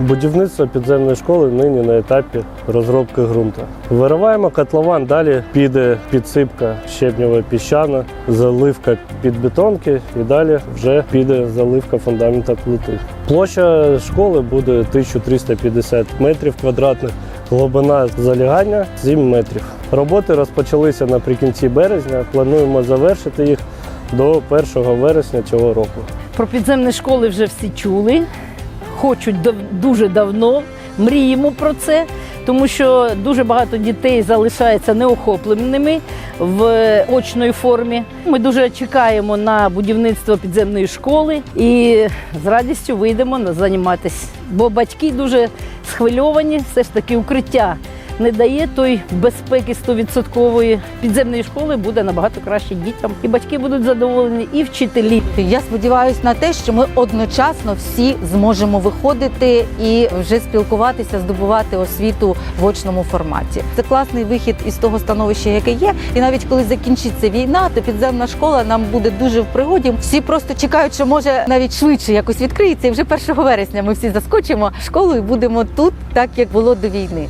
Будівництво підземної школи нині на етапі розробки ґрунту. Вириваємо котлован, далі піде підсипка щебнєва піщана, заливка під бетонки і далі вже піде заливка фундамента плити. Площа школи буде 1350 метрів квадратних, глибина залягання 7 метрів. Роботи розпочалися наприкінці березня. Плануємо завершити їх до 1 вересня цього року. Про підземні школи вже всі чули, хочуть дав- дуже давно, мріємо про це, тому що дуже багато дітей залишаються неохопленими в очної формі. Ми дуже чекаємо на будівництво підземної школи і з радістю вийдемо на займатися. Бо батьки дуже схвильовані, все ж таки укриття. Не дає той безпеки 100% підземної школи буде набагато краще дітям. І батьки будуть задоволені, і вчителі. Я сподіваюся на те, що ми одночасно всі зможемо виходити і вже спілкуватися, здобувати освіту в очному форматі. Це класний вихід із того становища, яке є. І навіть коли закінчиться війна, то підземна школа нам буде дуже в пригоді. Всі просто чекають, що може навіть швидше якось відкриється. І вже 1 вересня ми всі заскочимо в школу і будемо тут, так як було до війни.